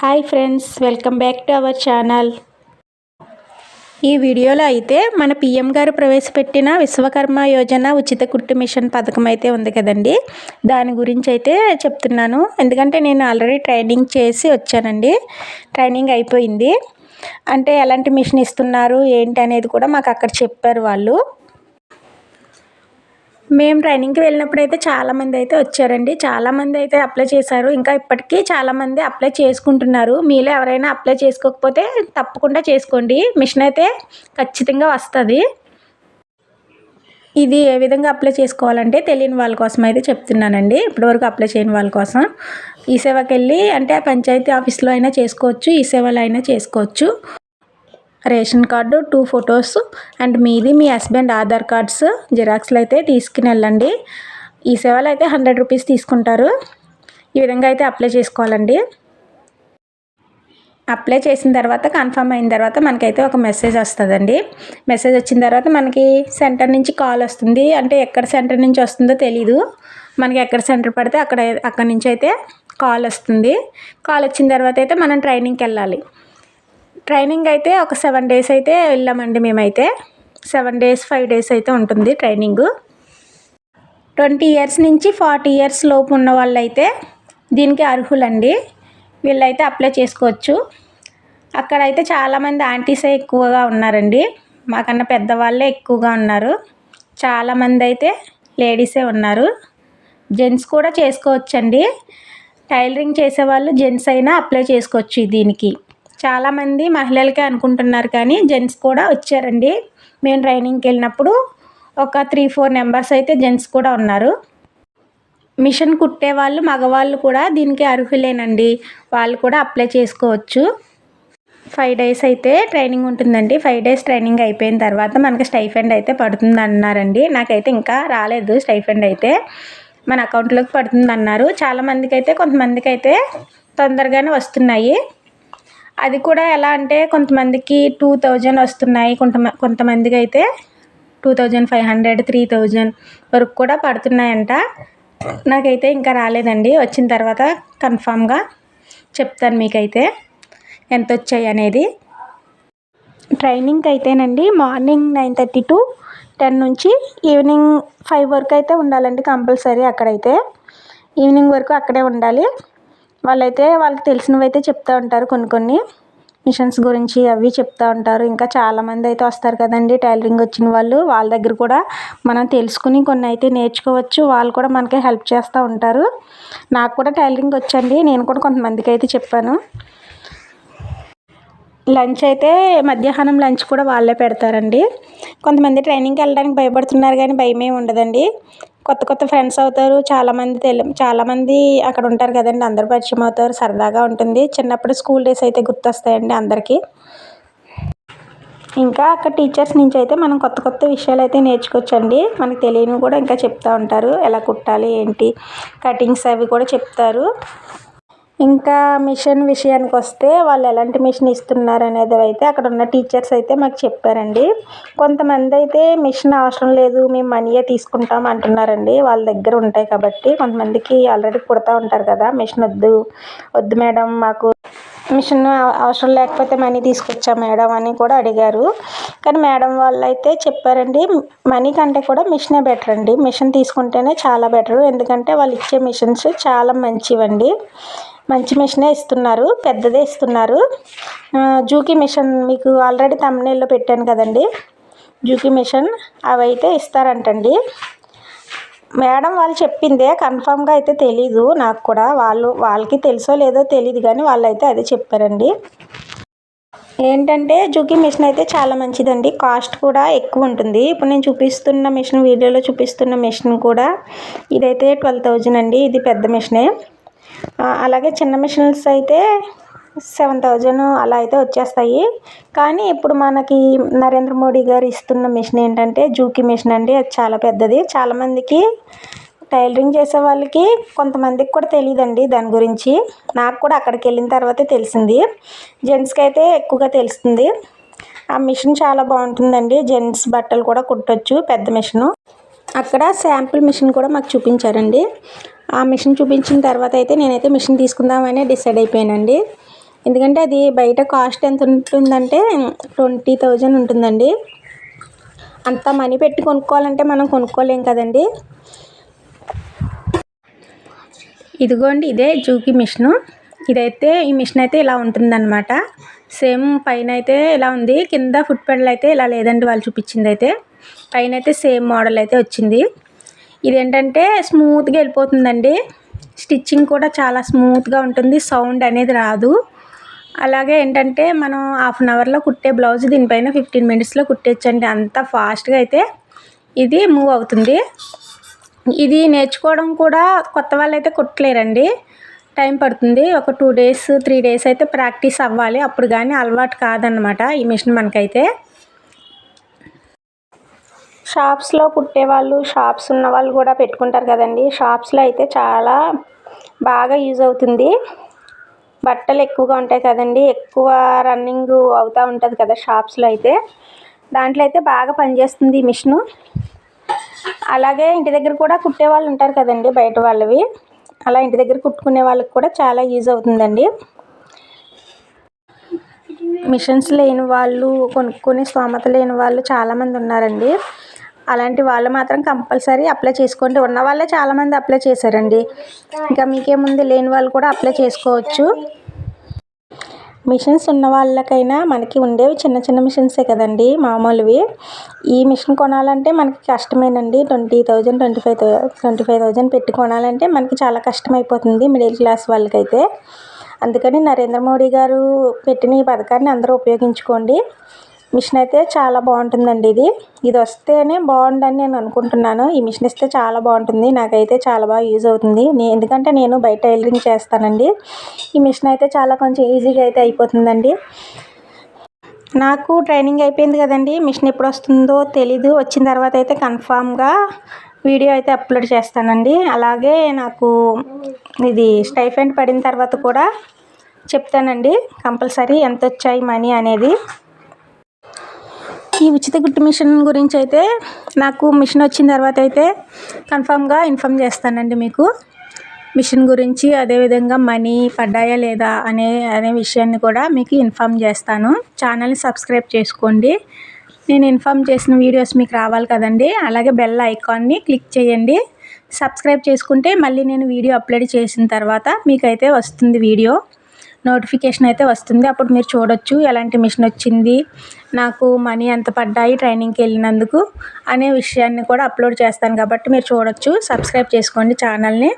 Hi friends welcome back to our channel. ఈ వీడియోలో అయితే మన పిఎం గారు ప్రవేశపెట్టిన విశ్వకర్మ యోజన ఉచిత కుట్టు మిషన్ పథకం అయితే ఉంది కదండి. దాని గురించి అయితే చెప్తున్నాను. ఎందుకంటే నేను ఆల్రెడీ ట్రైనింగ్ చేసి వచ్చానండి. ట్రైనింగ్ అయిపోయింది. అంటే ఎలాంటి మిషన్ ఇస్తున్నారు ఏంటి అనేది కూడా మాకు అక్కడ చెప్పారు వాళ్ళు. మేము ట్రైనింగ్కి వెళ్ళినప్పుడు అయితే చాలామంది అయితే వచ్చారండి. చాలామంది అయితే అప్లై చేశారు. ఇంకా ఇప్పటికీ చాలామంది అప్లై చేసుకుంటున్నారు. మీలో ఎవరైనా అప్లై చేసుకోకపోతే తప్పకుండా చేసుకోండి. మిషన్ అయితే ఖచ్చితంగా వస్తుంది. ఇది ఏ విధంగా అప్లై చేసుకోవాలంటే తెలియని వాళ్ళ కోసం అయితే చెప్తున్నానండి. ఇప్పటివరకు అప్లై చేయని వాళ్ళ కోసం. ఈ సేవకి వెళ్ళి అంటే పంచాయతీ ఆఫీస్లో అయినా చేసుకోవచ్చు ఈ సేవలో అయినా చేసుకోవచ్చు. Ration card two photos and మీది మీ హస్బెండ్ ఆధార్ కార్డ్స్ జిరాక్స్లు అయితే తీసుకుని వెళ్ళండి. ఈ సేవలు అయితే హండ్రెడ్ రూపీస్ తీసుకుంటారు. ఈ విధంగా అయితే అప్లై చేసుకోవాలండి. అప్లై చేసిన తర్వాత కన్ఫర్మ్ అయిన తర్వాత మనకైతే ఒక మెసేజ్ వస్తుందండి. మెసేజ్ వచ్చిన తర్వాత మనకి సెంటర్ నుంచి కాల్ వస్తుంది. అంటే ఎక్కడ సెంటర్ నుంచి వస్తుందో తెలీదు. మనకి ఎక్కడ సెంటర్ పడితే అక్కడ అక్కడ నుంచి అయితే కాల్ వస్తుంది. కాల్ వచ్చిన తర్వాత అయితే మనం ట్రైనింగ్కి వెళ్ళాలి. ట్రైనింగ్ అయితే ఒక సెవెన్ డేస్ అయితే వెళ్ళామండి మేమైతే. సెవెన్ డేస్ ఫైవ్ డేస్ అయితే ఉంటుంది ట్రైనింగ్. ట్వంటీ ఇయర్స్ నుంచి ఫార్టీ ఇయర్స్ లోపు ఉన్న వాళ్ళైతే దీనికి అర్హులండి. వీళ్ళైతే అప్లై చేసుకోవచ్చు. అక్కడైతే చాలామంది ఆంటీసే ఎక్కువగా ఉన్నారండి. మాకన్నా పెద్దవాళ్ళే ఎక్కువగా ఉన్నారు. చాలామంది అయితే లేడీసే ఉన్నారు. జెంట్స్ కూడా చేసుకోవచ్చండి. టైలరింగ్ చేసేవాళ్ళు జెంట్స్ అయినా అప్లై చేసుకోవచ్చు దీనికి. చాలామంది మహిళలకే అనుకుంటున్నారు కానీ జెంట్స్ కూడా వచ్చారండి. మేము ట్రైనింగ్కి వెళ్ళినప్పుడు ఒక త్రీ ఫోర్ నెంబర్స్ అయితే జెంట్స్ కూడా ఉన్నారు. మిషన్ కుట్టే వాళ్ళు మగవాళ్ళు కూడా దీనికి అర్హులేనండి. వాళ్ళు కూడా అప్లై చేసుకోవచ్చు. ఫైవ్ డేస్ అయితే ట్రైనింగ్ ఉంటుందండి. ఫైవ్ డేస్ ట్రైనింగ్ అయిపోయిన తర్వాత మనకి స్టైఫెండ్ అయితే పడుతుంది అన్నారండి నాకైతే ఇంకా రాలేదు స్టైఫెండ్ అయితే. మన అకౌంట్లోకి పడుతుంది అన్నారు చాలామందికి అయితే కొంతమందికి అయితే తొందరగానే వస్తున్నాయి. అది కూడా ఎలా అంటే కొంతమందికి టూ థౌజండ్ వస్తున్నాయి. కొంత కొంతమందికి అయితే two thousand five hundred three thousand వరకు కూడా పడుతున్నాయంట. నాకైతే ఇంకా రాలేదండి. వచ్చిన తర్వాత కన్ఫామ్గా చెప్తాను మీకైతే ఎంత వచ్చాయి అనేది. ట్రైనింగ్కి అయితేనండి morning nine thirty to ten నుంచి ఈవినింగ్ ఫైవ్ వరకు అయితే ఉండాలండి కంపల్సరీ అక్కడైతే. ఈవినింగ్ వరకు అక్కడే ఉండాలి. వాళ్ళైతే వాళ్ళకి తెలిసినవి అయితే చెప్తూ ఉంటారు కొన్ని కొన్ని. మిషన్స్ గురించి అవి చెప్తూ ఉంటారు. ఇంకా చాలామంది అయితే వస్తారు కదండి టైలరింగ్ వచ్చిన వాళ్ళు. వాళ్ళ దగ్గర కూడా మనం తెలుసుకుని కొన్ని అయితే నేర్చుకోవచ్చు. వాళ్ళు కూడా మనకి హెల్ప్ చేస్తూ ఉంటారు. నాకు కూడా టైలరింగ్ వచ్చండి. నేను కూడా కొంతమందికి అయితే చెప్పాను. లంచ్ అయితే మధ్యాహ్నం లంచ్ కూడా వాళ్ళే పెడతారండి. కొంతమంది ట్రైనింగ్కి వెళ్ళడానికి భయపడుతున్నారు కానీ భయమే ఉండదండి. కొత్త కొత్త ఫ్రెండ్స్ అవుతారు. చాలామంది తెలి చాలామంది అక్కడ ఉంటారు కదండి. అందరు పరిచయం అవుతారు. సరదాగా ఉంటుంది. చిన్నప్పుడు స్కూల్ డేస్ అయితే గుర్తొస్తాయండి అందరికీ. ఇంకా అక్కడ టీచర్స్ నుంచి అయితే మనం కొత్త కొత్త విషయాలు అయితే నేర్చుకోవచ్చండి. మనకు తెలియనివి కూడా ఇంకా చెప్తూ ఉంటారు. ఎలా కుట్టాలి ఏంటి? కటింగ్స్ అవి కూడా చెప్తారు. ఇంకా మిషన్ విషయానికి వస్తే వాళ్ళు ఎలాంటి మిషన్ ఇస్తున్నారు అనేది అయితే అక్కడ ఉన్న టీచర్స్ అయితే మాకు చెప్పారండి. కొంతమంది అయితే మిషన్ అవసరం లేదు మేము మనీయే తీసుకుంటాం అంటున్నారండి. వాళ్ళ దగ్గర ఉంటాయి కాబట్టి కొంతమందికి ఆల్రెడీ కుడతా ఉంటారు కదా మిషన్ వద్దు వద్దు మేడం మాకు మిషన్ అవసరం లేకపోతే మనీ తీసుకొచ్చా మేడం అని కూడా అడిగారు. కానీ మేడం వాళ్ళు అయితే చెప్పారండి మనీ కంటే కూడా మిషనే బెటర్ అండి. మిషన్ తీసుకుంటేనే చాలా బెటర్. ఎందుకంటే వాళ్ళు ఇచ్చే మిషన్స్ చాలా మంచివండి. మంచి మిషనే ఇస్తున్నారు పెద్దదే ఇస్తున్నారు. జూకీ మిషన్ మీకు ఆల్రెడీ తమ్నేల్లో పెట్టాను కదండి. జూకీ మిషన్ అవి అయితే ఇస్తారంటండి. మేడం వాళ్ళు చెప్పిందే కన్ఫామ్గా అయితే తెలీదు నాకు కూడా. వాళ్ళు వాళ్ళకి తెలుసో లేదో తెలియదు కానీ వాళ్ళు అయితే అదే చెప్పారండి. ఏంటంటే జూకీ మిషన్ అయితే చాలా మంచిదండి. కాస్ట్ కూడా ఎక్కువ ఉంటుంది. ఇప్పుడు నేను చూపిస్తున్న మిషన్ వీడియోలో చూపిస్తున్న మిషన్ కూడా ఇదైతే ట్వెల్వ్ థౌజండ్ అండి. ఇది పెద్ద మిషనే. అలాగే చిన్న మిషన్స్ అయితే సెవెన్ థౌజండ్ అలా అయితే వచ్చేస్తాయి. కానీ ఇప్పుడు మనకి నరేంద్ర మోడీ గారు ఇస్తున్న మిషన్ ఏంటంటే జూకి మిషన్ అండి. అది చాలా పెద్దది. చాలామందికి టైలరింగ్ చేసే వాళ్ళకి కొంతమందికి కూడా తెలియదండి దాని గురించి. నాకు కూడా అక్కడికి వెళ్ళిన తర్వాతే తెలిసింది. జెంట్స్కి అయితే ఎక్కువగా తెలుస్తుంది. ఆ మిషన్ చాలా బాగుంటుందండి. జెంట్స్ బట్టలు కూడా కుట్టచ్చు పెద్ద మిషను. అక్కడ శాంపుల్ మిషన్ కూడా మాకు చూపించారండి. ఆ మిషన్ చూపించిన తర్వాత అయితే నేనైతే మిషన్ తీసుకుందామని డిసైడ్ అయిపోయానండి. ఎందుకంటే అది బయట కాస్ట్ ఎంత ఉంటుందంటే ట్వంటీ థౌజండ్ ఉంటుందండి. అంత మనీ పెట్టి కొనుక్కోవాలంటే మనం కొనుక్కోలేం కదండి. ఇదిగోండి ఇదే జూకి మిషను. ఇదైతే ఈ మిషన్ అయితే ఇలా ఉంటుందన్నమాట. సేమ్ పైన అయితే ఇలా ఉంది. కింద ఫుట్ పెడల్ అయితే ఇలా లేదండి వాళ్ళు చూపించింది అయితే పైన అయితే సేమ్ మోడల్ అయితే వచ్చింది. ఇదేంటంటే స్మూత్గా వెళ్ళిపోతుందండి. స్టిచ్చింగ్ కూడా చాలా స్మూత్గా ఉంటుంది. సౌండ్ అనేది రాదు. అలాగే ఏంటంటే మనం హాఫ్ అన్ అవర్లో కుట్టే బ్లౌజ్ దీనిపైన ఫిఫ్టీన్ మినిట్స్లో కుట్టేచ్చండి. అంత ఫాస్ట్గా అయితే ఇది మూవ్ అవుతుంది. ఇది నేర్చుకోవడం కూడా కొత్త వాళ్ళు అయితే కుట్టలేరండి. టైం పడుతుంది. ఒక టూ డేస్ త్రీ డేస్ అయితే ప్రాక్టీస్ అవ్వాలి. అప్పుడు కానీ అలవాటు కాదనమాట ఈ మిషన్ మనకైతే. షాప్స్లో కుట్టేవాళ్ళు షాప్స్ ఉన్న వాళ్ళు కూడా పెట్టుకుంటారు కదండి. షాప్స్లో అయితే చాలా బాగా యూజ్ అవుతుంది. బట్టలు ఎక్కువగా ఉంటాయి కదండి. ఎక్కువ రన్నింగ్ అవుతూ ఉంటుంది కదా షాప్స్లో అయితే. దాంట్లో అయితే బాగా పనిచేస్తుంది ఈ మిషను. అలాగే ఇంటి దగ్గర కూడా కుట్టే వాళ్ళు ఉంటారు కదండి బయట వాళ్ళవి. అలా ఇంటి దగ్గర కుట్టుకునే వాళ్ళకి కూడా చాలా యూజ్ అవుతుందండి. మిషన్స్ లేని వాళ్ళు కొనుక్కునే స్తోమత లేని వాళ్ళు చాలామంది ఉన్నారండి. అలాంటి వాళ్ళు మాత్రం కంపల్సరీ అప్లై చేసుకోండి. ఉన్న వాళ్ళే చాలామంది అప్లై చేశారండి. ఇంకా మీకేముంది? లేని వాళ్ళు కూడా అప్లై చేసుకోవచ్చు. మిషన్స్ ఉన్న వాళ్ళకైనా మనకి ఉండేవి చిన్న చిన్న మిషన్సే కదండి మామూలువి. ఈ మిషన్ కొనాలంటే మనకి కష్టమేనండి. Twenty thousand twenty five twenty five thousand పెట్టి కొనాలంటే మనకి చాలా కష్టమైపోతుంది మిడిల్ క్లాస్ వాళ్ళకైతే. అందుకని నరేంద్ర మోడీ గారు పెట్టిన ఈ పథకాన్ని అందరూ ఉపయోగించుకోండి. మిషన్ అయితే చాలా బాగుంటుందండి ఇది. ఇది వస్తేనే బాగుండని నేను అనుకుంటున్నాను. ఈ మిషన్ ఇస్తే చాలా బాగుంటుంది. నాకైతే చాలా బాగా యూజ్ అవుతుంది. ఎందుకంటే నేను బయట టైలరింగ్ చేస్తానండి. ఈ మిషన్ అయితే చాలా కొంచెం ఈజీగా అయితే అయిపోతుందండి. నాకు ట్రైనింగ్ అయిపోయింది కదండి. మిషన్ ఎప్పుడు వస్తుందో తెలీదు. వచ్చిన తర్వాత అయితే కన్ఫామ్గా వీడియో అయితే అప్లోడ్ చేస్తానండి. అలాగే నాకు ఇది స్టైఫెండ్ పడిన తర్వాత కూడా చెప్తానండి. కంపల్సరీ ఎంత వచ్చాయి మనీ అనేది. ఈ ఉచిత గుట్టు మిషన్ గురించి అయితే నాకు మిషన్ వచ్చిన తర్వాత అయితే కన్ఫామ్గా ఇన్ఫామ్ చేస్తానండి మీకు. మిషన్ గురించి అదేవిధంగా మనీ పడ్డాయా లేదా అనే అనే విషయాన్ని కూడా మీకు ఇన్ఫామ్ చేస్తాను. ఛానల్ని సబ్స్క్రైబ్ చేసుకోండి. నేను ఇన్ఫామ్ చేసిన వీడియోస్ మీకు రావాలి కదండి. అలాగే బెల్ ఐకాన్ని క్లిక్ చేయండి. సబ్స్క్రైబ్ చేసుకుంటే మళ్ళీ నేను వీడియో అప్లోడ్ చేసిన తర్వాత మీకైతే వస్తుంది వీడియో. నోటిఫికేషన్ అయితే వస్తుంది. అప్పుడు మీరు చూడొచ్చు ఎలాంటి మిషన్ వచ్చింది నాకు మనీ ఎంత పడ్డాయి ట్రైనింగ్కి వెళ్ళినందుకు అనే విషయాన్ని కూడా అప్లోడ్ చేస్తాను. కాబట్టి మీరు చూడొచ్చు. సబ్స్క్రైబ్ చేసుకోండి ఛానల్ని.